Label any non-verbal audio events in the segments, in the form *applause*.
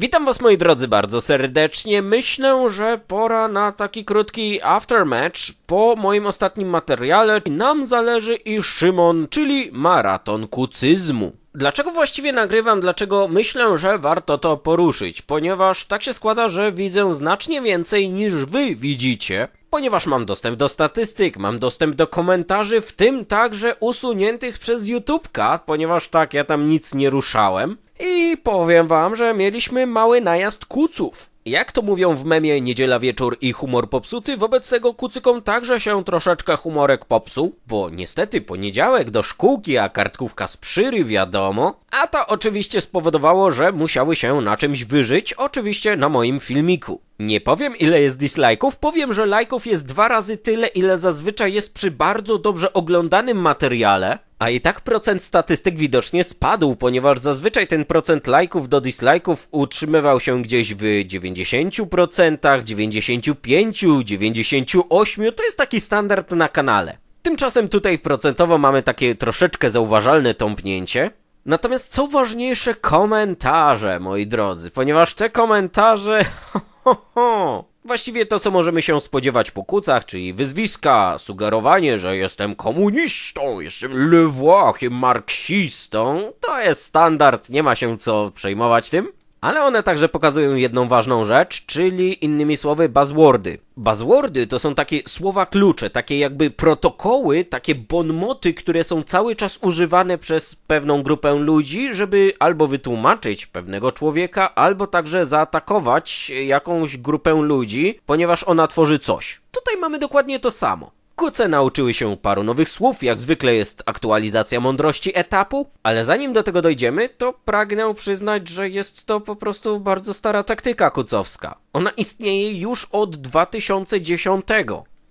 Witam was moi drodzy bardzo serdecznie. Myślę, że pora na taki krótki aftermatch po moim ostatnim materiale. Nam zależy i Szymon, czyli maraton kucyzmu. Dlaczego właściwie nagrywam? Dlaczego myślę, że warto to poruszyć? Ponieważ tak się składa, że widzę znacznie więcej niż wy widzicie. Ponieważ mam dostęp do statystyk, mam dostęp do komentarzy, w tym także usuniętych przez YouTube'ka, ponieważ tak, ja tam nic nie ruszałem. I powiem wam, że mieliśmy mały najazd kuców. Jak to mówią w memie Niedziela Wieczór i humor popsuty, wobec tego kucykom także się troszeczkę humorek popsuł, bo niestety poniedziałek do szkółki, a kartkówka z przyry wiadomo, a to oczywiście spowodowało, że musiały się na czymś wyżyć, oczywiście na moim filmiku. Nie powiem ile jest dislike'ów, powiem, że lajków jest dwa razy tyle, ile zazwyczaj jest przy bardzo dobrze oglądanym materiale, a i tak procent statystyk widocznie spadł, ponieważ zazwyczaj ten procent lajków do dislike'ów utrzymywał się gdzieś w 90%, 95, 98, to jest taki standard na kanale. Tymczasem tutaj procentowo mamy takie troszeczkę zauważalne tąpnięcie. Natomiast co ważniejsze, komentarze, moi drodzy, ponieważ te komentarze, *laughs* ho, właściwie to, co możemy się spodziewać po kucach, czyli wyzwiska, sugerowanie, że jestem komunistą, jestem lewłakiem, marksistą, to jest standard, nie ma się co przejmować tym. Ale one także pokazują jedną ważną rzecz, czyli innymi słowy buzzwordy. Buzzwordy to są takie słowa klucze, takie jakby protokoły, takie bonmoty, które są cały czas używane przez pewną grupę ludzi, żeby albo wytłumaczyć pewnego człowieka, albo także zaatakować jakąś grupę ludzi, ponieważ ona tworzy coś. Tutaj mamy dokładnie to samo. Kuce nauczyły się paru nowych słów, jak zwykle jest aktualizacja mądrości etapu, ale zanim do tego dojdziemy, to pragnę przyznać, że jest to po prostu bardzo stara taktyka kucowska. Ona istnieje już od 2010.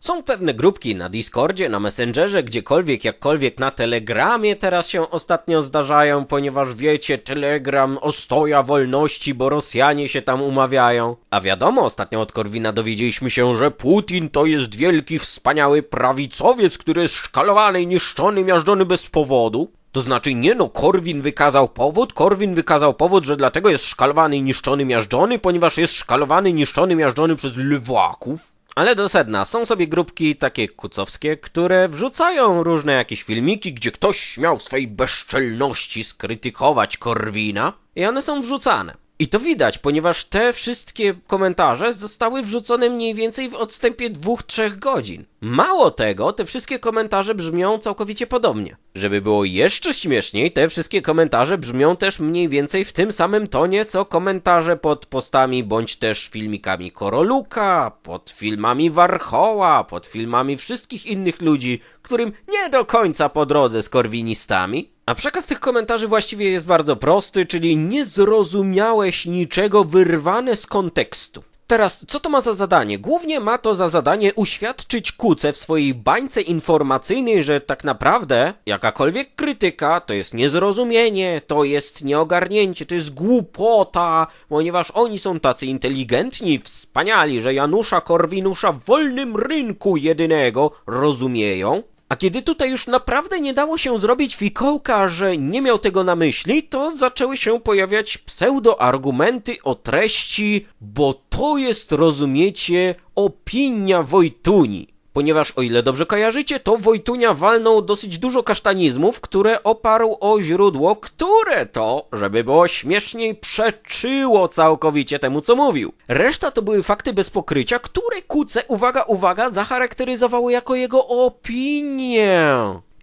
Są pewne grupki na Discordzie, na Messengerze, gdziekolwiek, jakkolwiek na Telegramie teraz się ostatnio zdarzają, ponieważ wiecie, Telegram ostoja wolności, bo Rosjanie się tam umawiają. A wiadomo, ostatnio od Korwina dowiedzieliśmy się, że Putin to jest wielki, wspaniały prawicowiec, który jest szkalowany niszczony, miażdżony bez powodu. To znaczy nie no, Korwin wykazał powód, Korwin wykazał powód, że dlatego jest szkalowany niszczony, miażdżony, ponieważ jest szkalowany, niszczony, miażdżony przez lwaków. Ale do sedna, są sobie grupki takie kucowskie, które wrzucają różne jakieś filmiki, gdzie ktoś śmiał w swojej bezczelności skrytykować Korwina i one są wrzucane. I to widać, ponieważ te wszystkie komentarze zostały wrzucone mniej więcej w odstępie 2-3 godzin. Mało tego, te wszystkie komentarze brzmią całkowicie podobnie. Żeby było jeszcze śmieszniej, te wszystkie komentarze brzmią też mniej więcej w tym samym tonie, co komentarze pod postami bądź też filmikami Koroluka, pod filmami Warchoła, pod filmami wszystkich innych ludzi, którym nie do końca po drodze z korwinistami. A przekaz tych komentarzy właściwie jest bardzo prosty, czyli nie zrozumiałeś niczego wyrwane z kontekstu. Teraz, co to ma za zadanie? Głównie ma to za zadanie uświadczyć kuce w swojej bańce informacyjnej, że tak naprawdę jakakolwiek krytyka to jest niezrozumienie, to jest nieogarnięcie, to jest głupota, ponieważ oni są tacy inteligentni, wspaniali, że Janusza Korwinusza w wolnym rynku jedynego rozumieją. A kiedy tutaj już naprawdę nie dało się zrobić fikołka, że nie miał tego na myśli, to zaczęły się pojawiać pseudoargumenty o treści, bo to jest, rozumiecie, opinia Wojtuni. Ponieważ o ile dobrze kojarzycie, to Wojtunia walnął dosyć dużo kasztanizmów, które oparł o źródło, które to, żeby było śmieszniej, przeczyło całkowicie temu, co mówił. Reszta to były fakty bez pokrycia, które Kuce, uwaga, uwaga, zacharakteryzowało jako jego opinię.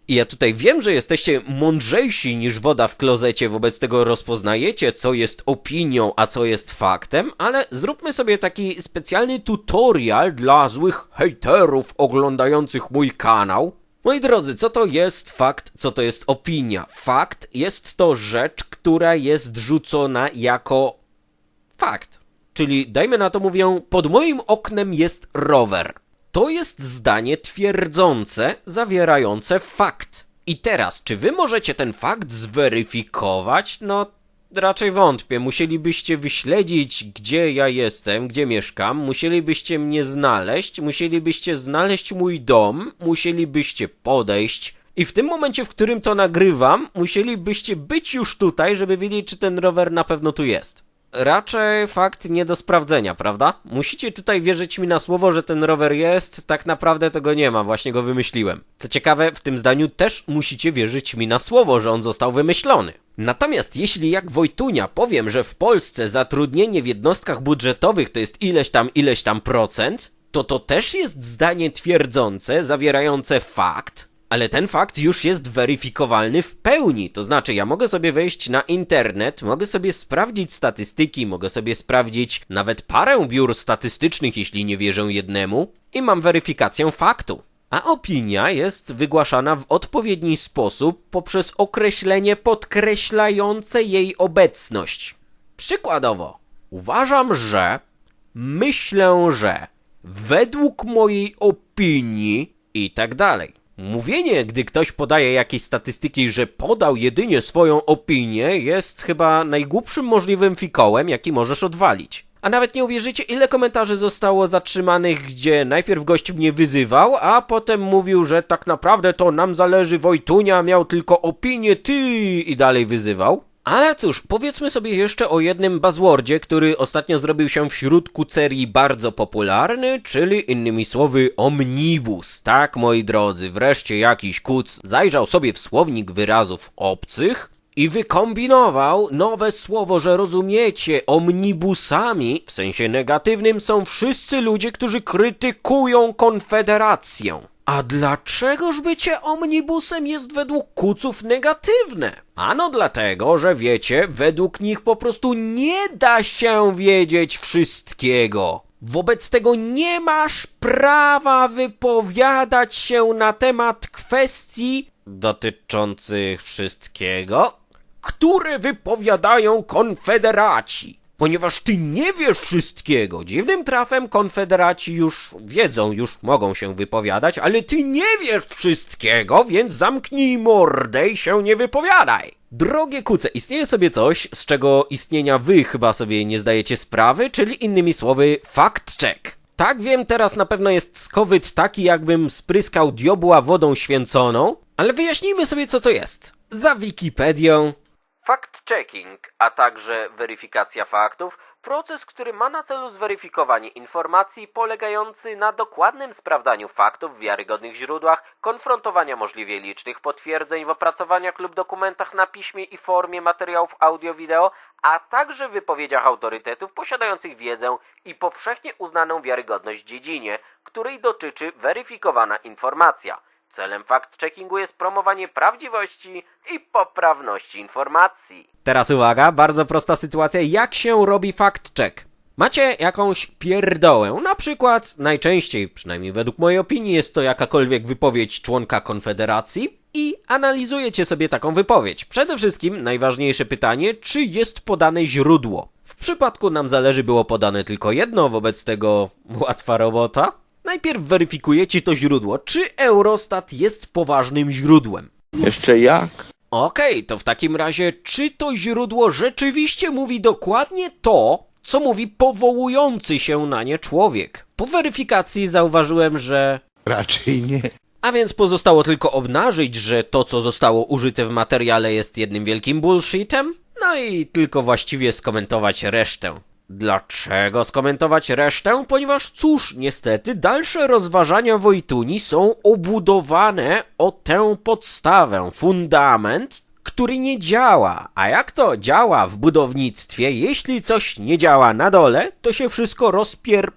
I ja tutaj wiem, że jesteście mądrzejsi niż woda w klozecie, wobec tego rozpoznajecie, co jest opinią, a co jest faktem, ale zróbmy sobie taki specjalny tutorial dla złych hejterów oglądających mój kanał. Moi drodzy, co to jest fakt, co to jest opinia? Fakt jest to rzecz, która jest rzucona jako fakt. Czyli dajmy na to mówię, pod moim oknem jest rower. To jest zdanie twierdzące, zawierające fakt. I teraz, czy wy możecie ten fakt zweryfikować? No, raczej wątpię. Musielibyście wyśledzić, gdzie ja jestem, gdzie mieszkam, musielibyście mnie znaleźć, musielibyście znaleźć mój dom, musielibyście podejść. I w tym momencie, w którym to nagrywam, musielibyście być już tutaj, żeby wiedzieć, czy ten rower na pewno tu jest. Raczej fakt nie do sprawdzenia, prawda? Musicie tutaj wierzyć mi na słowo, że ten rower jest, tak naprawdę tego nie ma, właśnie go wymyśliłem. Co ciekawe, w tym zdaniu też musicie wierzyć mi na słowo, że on został wymyślony. Natomiast jeśli jak Wojtunia powiem, że w Polsce zatrudnienie w jednostkach budżetowych to jest ileś tam, ileś tam procent, to to też jest zdanie twierdzące, zawierające fakt, ale ten fakt już jest weryfikowalny w pełni. To znaczy, ja mogę sobie wejść na internet, mogę sobie sprawdzić statystyki, mogę sobie sprawdzić nawet parę biur statystycznych, jeśli nie wierzę jednemu, i mam weryfikację faktu. A opinia jest wygłaszana w odpowiedni sposób poprzez określenie podkreślające jej obecność. Przykładowo, uważam, że, myślę, że, według mojej opinii i tak dalej. Mówienie, gdy ktoś podaje jakieś statystyki, że podał jedynie swoją opinię, jest chyba najgłupszym możliwym fikołem, jaki możesz odwalić. A nawet nie uwierzycie, ile komentarzy zostało zatrzymanych, gdzie najpierw gość mnie wyzywał, a potem mówił, że tak naprawdę to nam zależy, Wojtunia miał tylko opinię, ty i dalej wyzywał. Ale cóż, powiedzmy sobie jeszcze o jednym buzzwordzie, który ostatnio zrobił się wśród kucerii bardzo popularny, czyli innymi słowy omnibus. Tak, moi drodzy, wreszcie jakiś kuc zajrzał sobie w słownik wyrazów obcych i wykombinował nowe słowo, że rozumiecie, omnibusami w sensie negatywnym są wszyscy ludzie, którzy krytykują Konfederację. A dlaczegoż bycie omnibusem jest według kuców negatywne? Ano dlatego, że wiecie, według nich po prostu nie da się wiedzieć wszystkiego. Wobec tego nie masz prawa wypowiadać się na temat kwestii dotyczących wszystkiego, które wypowiadają konfederaci. Ponieważ ty nie wiesz wszystkiego. Dziwnym trafem konfederaci już wiedzą, już mogą się wypowiadać, ale ty nie wiesz wszystkiego, więc zamknij mordę i się nie wypowiadaj. Drogie kuce, istnieje sobie coś, z czego istnienia wy chyba sobie nie zdajecie sprawy, czyli innymi słowy fact check. Tak wiem, teraz na pewno jest skowyt taki, jakbym spryskał diobła wodą święconą, ale wyjaśnijmy sobie, co to jest. Za Wikipedią. Fact-checking, a także weryfikacja faktów, proces, który ma na celu zweryfikowanie informacji polegający na dokładnym sprawdzaniu faktów w wiarygodnych źródłach, konfrontowania możliwie licznych potwierdzeń w opracowaniach lub dokumentach na piśmie i formie materiałów audio-wideo, a także wypowiedziach autorytetów posiadających wiedzę i powszechnie uznaną wiarygodność w dziedzinie, której dotyczy weryfikowana informacja. Celem fact-checkingu jest promowanie prawdziwości i poprawności informacji. Teraz uwaga, bardzo prosta sytuacja. Jak się robi fact-check? Macie jakąś pierdołę, na przykład najczęściej, przynajmniej według mojej opinii, jest to jakakolwiek wypowiedź członka Konfederacji i analizujecie sobie taką wypowiedź. Przede wszystkim najważniejsze pytanie, czy jest podane źródło. W przypadku nam zależy było podane tylko jedno, wobec tego łatwa robota. Najpierw weryfikujecie to źródło, czy Eurostat jest poważnym źródłem. Jeszcze jak? Okej, to w takim razie, czy to źródło rzeczywiście mówi dokładnie to, co mówi powołujący się na nie człowiek? Po weryfikacji zauważyłem, że. Raczej nie. A więc pozostało tylko obnażyć, że to, co zostało użyte w materiale, jest jednym wielkim bullshitem? No i tylko właściwie skomentować resztę. Dlaczego skomentować resztę? Ponieważ cóż, niestety dalsze rozważania Wojtuni są obudowane o tę podstawę, fundament, który nie działa. A jak to działa w budownictwie? Jeśli coś nie działa na dole, to się wszystko rozpier...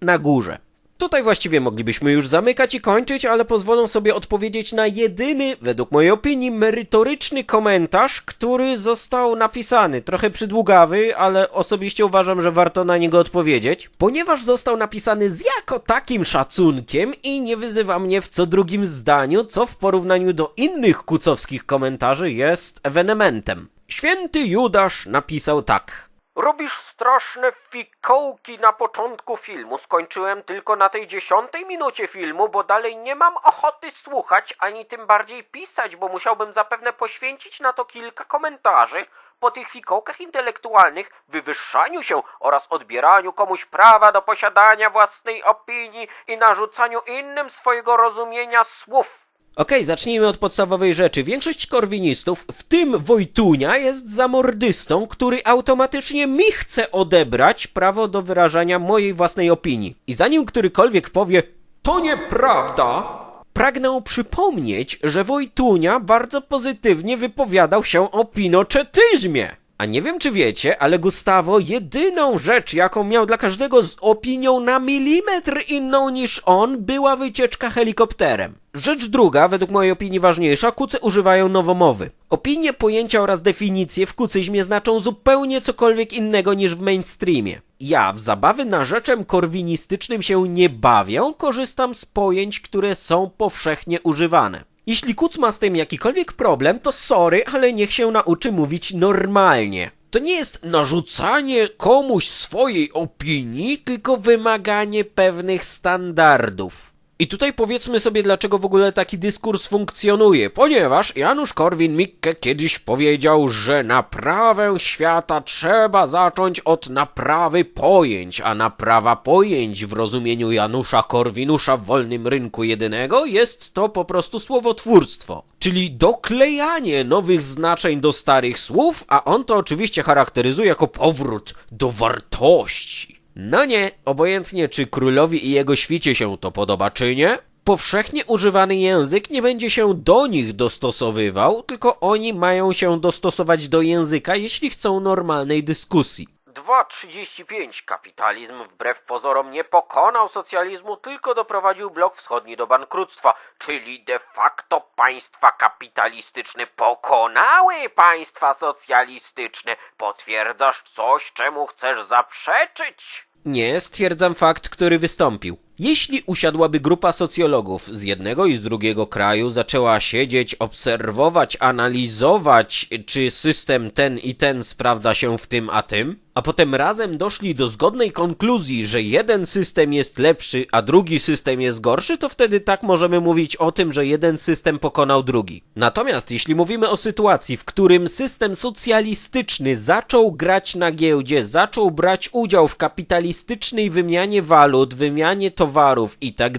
na górze. Tutaj właściwie moglibyśmy już zamykać i kończyć, ale pozwolę sobie odpowiedzieć na jedyny, według mojej opinii, merytoryczny komentarz, który został napisany. Trochę przydługawy, ale osobiście uważam, że warto na niego odpowiedzieć, ponieważ został napisany z jako takim szacunkiem i nie wyzywa mnie w co drugim zdaniu, co w porównaniu do innych kucowskich komentarzy jest ewenementem. Święty Judasz napisał tak. Robisz straszne fikołki na początku filmu. Skończyłem tylko na tej dziesiątej minucie filmu, bo dalej nie mam ochoty słuchać, ani tym bardziej pisać, bo musiałbym zapewne poświęcić na to kilka komentarzy. Po tych fikołkach intelektualnych, wywyższaniu się oraz odbieraniu komuś prawa do posiadania własnej opinii i narzucaniu innym swojego rozumienia słów. Okej, zacznijmy od podstawowej rzeczy. Większość korwinistów, w tym Wojtunia, jest zamordystą, który automatycznie mi chce odebrać prawo do wyrażania mojej własnej opinii. I zanim którykolwiek powie, to nieprawda, pragnę przypomnieć, że Wojtunia bardzo pozytywnie wypowiadał się o pinoczetyzmie. A nie wiem, czy wiecie, ale Gustavo jedyną rzecz, jaką miał dla każdego z opinią na milimetr inną niż on, była wycieczka helikopterem. Rzecz druga, według mojej opinii ważniejsza, kucy używają nowomowy. Opinie, pojęcia oraz definicje w kucyzmie znaczą zupełnie cokolwiek innego niż w mainstreamie. Ja w zabawy na rzeczem korwinistycznym się nie bawię, korzystam z pojęć, które są powszechnie używane. Jeśli kuc ma z tym jakikolwiek problem, to sorry, ale niech się nauczy mówić normalnie. To nie jest narzucanie komuś swojej opinii, tylko wymaganie pewnych standardów. I tutaj powiedzmy sobie, dlaczego w ogóle taki dyskurs funkcjonuje. Ponieważ Janusz Korwin-Mikke kiedyś powiedział, że naprawę świata trzeba zacząć od naprawy pojęć, a naprawa pojęć w rozumieniu Janusza Korwinusza w wolnym rynku jedynego jest to po prostu słowotwórstwo. Czyli doklejanie nowych znaczeń do starych słów, a on to oczywiście charakteryzuje jako powrót do wartości. No nie, obojętnie czy królowi i jego świcie się to podoba czy nie, powszechnie używany język nie będzie się do nich dostosowywał, tylko oni mają się dostosować do języka, jeśli chcą normalnej dyskusji. 2.35. Kapitalizm wbrew pozorom nie pokonał socjalizmu, tylko doprowadził blok wschodni do bankructwa, czyli de facto państwa kapitalistyczne pokonały państwa socjalistyczne. Potwierdzasz coś, czemu chcesz zaprzeczyć? Nie, stwierdzam fakt, który wystąpił. Jeśli usiadłaby grupa socjologów z jednego i z drugiego kraju, zaczęła siedzieć, obserwować, analizować, czy system ten i ten sprawdza się w tym a tym, a potem razem doszli do zgodnej konkluzji, że jeden system jest lepszy, a drugi system jest gorszy, to wtedy tak możemy mówić o tym, że jeden system pokonał drugi. Natomiast jeśli mówimy o sytuacji, w którym system socjalistyczny zaczął grać na giełdzie, zaczął brać udział w kapitalistycznej wymianie walut, wymianie towarów i tak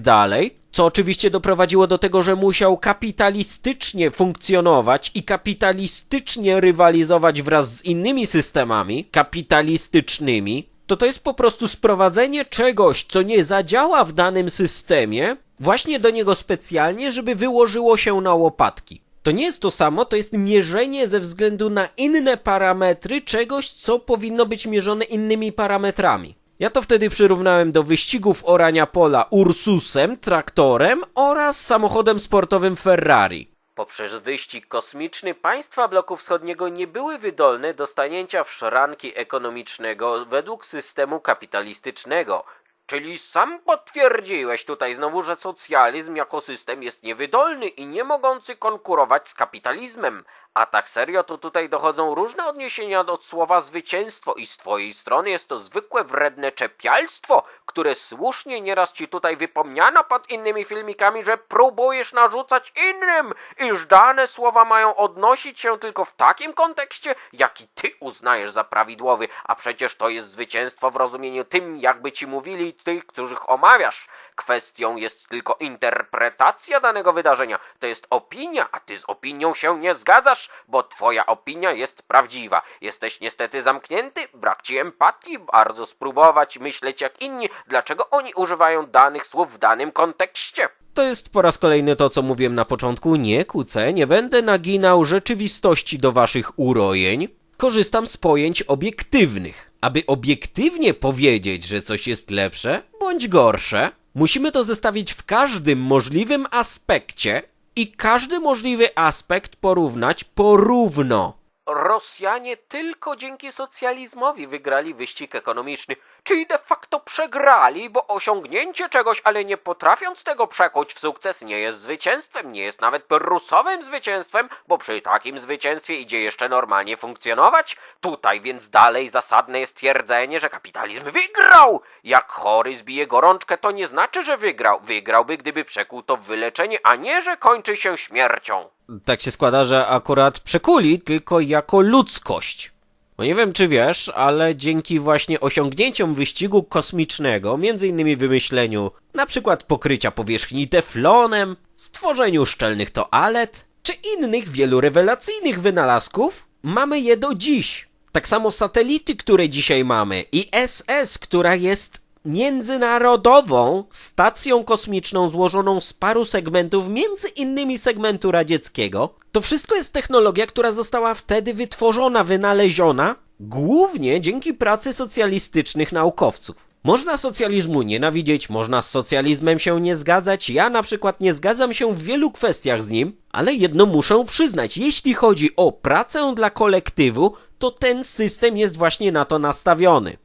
co oczywiście doprowadziło do tego, że musiał kapitalistycznie funkcjonować i kapitalistycznie rywalizować wraz z innymi systemami kapitalistycznymi, to to jest po prostu sprowadzenie czegoś, co nie zadziała w danym systemie, właśnie do niego specjalnie, żeby wyłożyło się na łopatki. To nie jest to samo, to jest mierzenie ze względu na inne parametry czegoś, co powinno być mierzone innymi parametrami. Ja to wtedy przyrównałem do wyścigów orania pola Ursusem, traktorem oraz samochodem sportowym Ferrari. Poprzez wyścig kosmiczny państwa bloku wschodniego nie były wydolne do stanięcia w szranki ekonomicznego według systemu kapitalistycznego. Czyli sam potwierdziłeś tutaj znowu, że socjalizm jako system jest niewydolny i nie mogący konkurować z kapitalizmem. A tak serio, to tutaj dochodzą różne odniesienia od słowa zwycięstwo i z twojej strony jest to zwykłe wredne czepialstwo, które słusznie nieraz ci tutaj wypomniano pod innymi filmikami, że próbujesz narzucać innym, iż dane słowa mają odnosić się tylko w takim kontekście, jaki ty uznajesz za prawidłowy, a przecież to jest zwycięstwo w rozumieniu tym, jakby ci mówili tych, których omawiasz. Kwestią jest tylko interpretacja danego wydarzenia. To jest opinia, a ty z opinią się nie zgadzasz, bo twoja opinia jest prawdziwa. Jesteś niestety zamknięty, brak ci empatii, bardzo spróbować myśleć jak inni, dlaczego oni używają danych słów w danym kontekście. To jest po raz kolejny to, co mówiłem na początku. Nie kłócę, nie będę naginał rzeczywistości do waszych urojeń. Korzystam z pojęć obiektywnych. Aby obiektywnie powiedzieć, że coś jest lepsze bądź gorsze, musimy to zestawić w każdym możliwym aspekcie i każdy możliwy aspekt porównać porówno. Rosjanie tylko dzięki socjalizmowi wygrali wyścig ekonomiczny, czyli de facto przegrali, bo osiągnięcie czegoś, ale nie potrafiąc tego przekuć w sukces, nie jest zwycięstwem, nie jest nawet pyrrusowym zwycięstwem, bo przy takim zwycięstwie idzie jeszcze normalnie funkcjonować. Tutaj więc dalej zasadne jest twierdzenie, że kapitalizm wygrał. Jak chory zbije gorączkę, to nie znaczy, że wygrał. Wygrałby, gdyby przekuł to w wyleczenie, a nie, że kończy się śmiercią. Tak się składa, że akurat przekuli tylko jako ludzkość. Bo nie wiem czy wiesz, ale dzięki właśnie osiągnięciom wyścigu kosmicznego, innymi wymyśleniu przykład pokrycia powierzchni teflonem, stworzeniu szczelnych toalet, czy innych wielu rewelacyjnych wynalazków, mamy je do dziś. Tak samo satelity, które dzisiaj mamy, ISS, która jest międzynarodową stacją kosmiczną złożoną z paru segmentów, między innymi segmentu radzieckiego. To wszystko jest technologia, która została wtedy wytworzona, wynaleziona, głównie dzięki pracy socjalistycznych naukowców. Można socjalizmu nienawidzieć, można z socjalizmem się nie zgadzać. Ja na przykład nie zgadzam się w wielu kwestiach z nim, ale jedno muszę przyznać: jeśli chodzi o pracę dla kolektywu, to ten system jest właśnie na to nastawiony.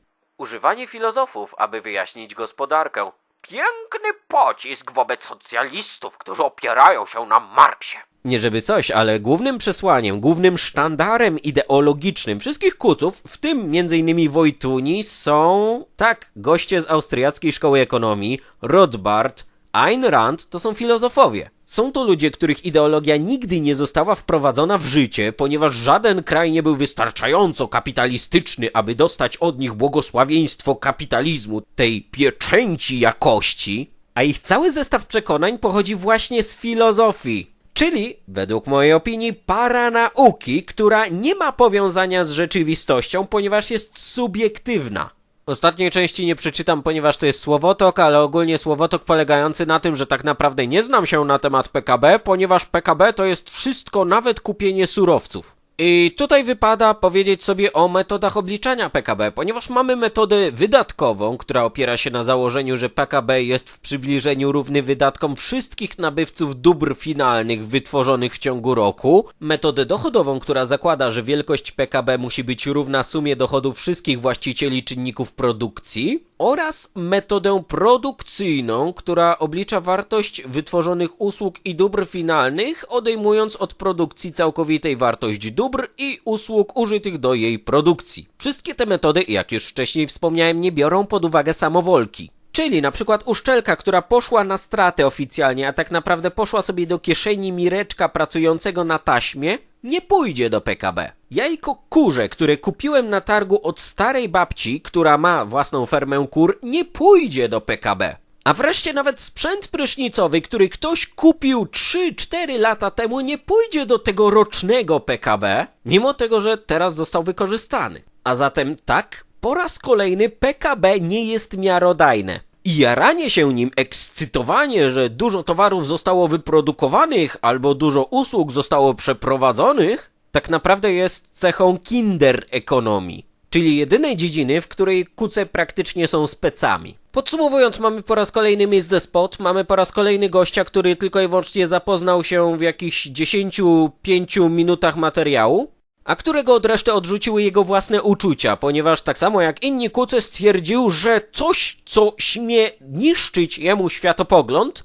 Używanie filozofów, aby wyjaśnić gospodarkę. Piękny pocisk wobec socjalistów, którzy opierają się na Marksie. Nie żeby coś, ale głównym przesłaniem, głównym sztandarem ideologicznym wszystkich kuców, w tym m.in. Wojtuni, są, tak, goście z austriackiej szkoły ekonomii, Rothbard, Ayn Rand to są filozofowie. Są to ludzie, których ideologia nigdy nie została wprowadzona w życie, ponieważ żaden kraj nie był wystarczająco kapitalistyczny, aby dostać od nich błogosławieństwo kapitalizmu, tej pieczęci jakości, a ich cały zestaw przekonań pochodzi właśnie z filozofii. Czyli, według mojej opinii, paranauki, która nie ma powiązania z rzeczywistością, ponieważ jest subiektywna. Ostatniej części nie przeczytam, ponieważ to jest słowotok, ale ogólnie słowotok polegający na tym, że tak naprawdę nie znam się na temat PKB, ponieważ PKB to jest wszystko, nawet kupienie surowców. I tutaj wypada powiedzieć sobie o metodach obliczania PKB, ponieważ mamy metodę wydatkową, która opiera się na założeniu, że PKB jest w przybliżeniu równy wydatkom wszystkich nabywców dóbr finalnych wytworzonych w ciągu roku, metodę dochodową, która zakłada, że wielkość PKB musi być równa sumie dochodów wszystkich właścicieli czynników produkcji, oraz metodę produkcyjną, która oblicza wartość wytworzonych usług i dóbr finalnych, odejmując od produkcji całkowitej wartość dóbr i usług użytych do jej produkcji. Wszystkie te metody, jak już wcześniej wspomniałem, nie biorą pod uwagę samowolki. Czyli na przykład uszczelka, która poszła na stratę oficjalnie, a tak naprawdę poszła sobie do kieszeni Mireczka pracującego na taśmie, nie pójdzie do PKB. Jajko kurze, które kupiłem na targu od starej babci, która ma własną fermę kur, nie pójdzie do PKB. A wreszcie nawet sprzęt prysznicowy, który ktoś kupił 3-4 lata temu, nie pójdzie do tego rocznego PKB, mimo tego, że teraz został wykorzystany. A zatem tak, po raz kolejny PKB nie jest miarodajne. I jaranie się nim, ekscytowanie, że dużo towarów zostało wyprodukowanych albo dużo usług zostało przeprowadzonych, tak naprawdę jest cechą kinder ekonomii, czyli jedynej dziedziny, w której kuce praktycznie są specami. Podsumowując, mamy po raz kolejny the Spot, mamy po raz kolejny gościa, który tylko i wyłącznie zapoznał się w jakichś 10-5 minutach materiału, a którego od reszty odrzuciły jego własne uczucia, ponieważ tak samo jak inni kuce stwierdził, że coś, co śmie niszczyć jemu światopogląd,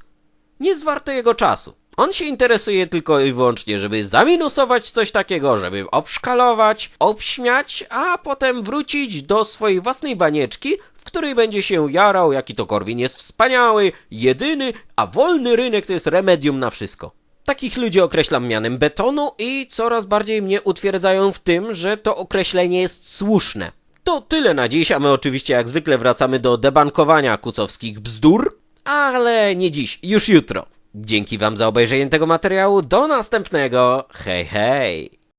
nie jest warte jego czasu. On się interesuje tylko i wyłącznie, żeby zaminusować coś takiego, żeby obszkalować, obśmiać, a potem wrócić do swojej własnej banieczki, w której będzie się jarał, jaki to Korwin jest wspaniały, jedyny, a wolny rynek to jest remedium na wszystko. Takich ludzi określam mianem betonu i coraz bardziej mnie utwierdzają w tym, że to określenie jest słuszne. To tyle na dziś, a my oczywiście jak zwykle wracamy do debankowania kucowskich bzdur, ale nie dziś, już jutro. Dzięki wam za obejrzenie tego materiału, do następnego, hej hej!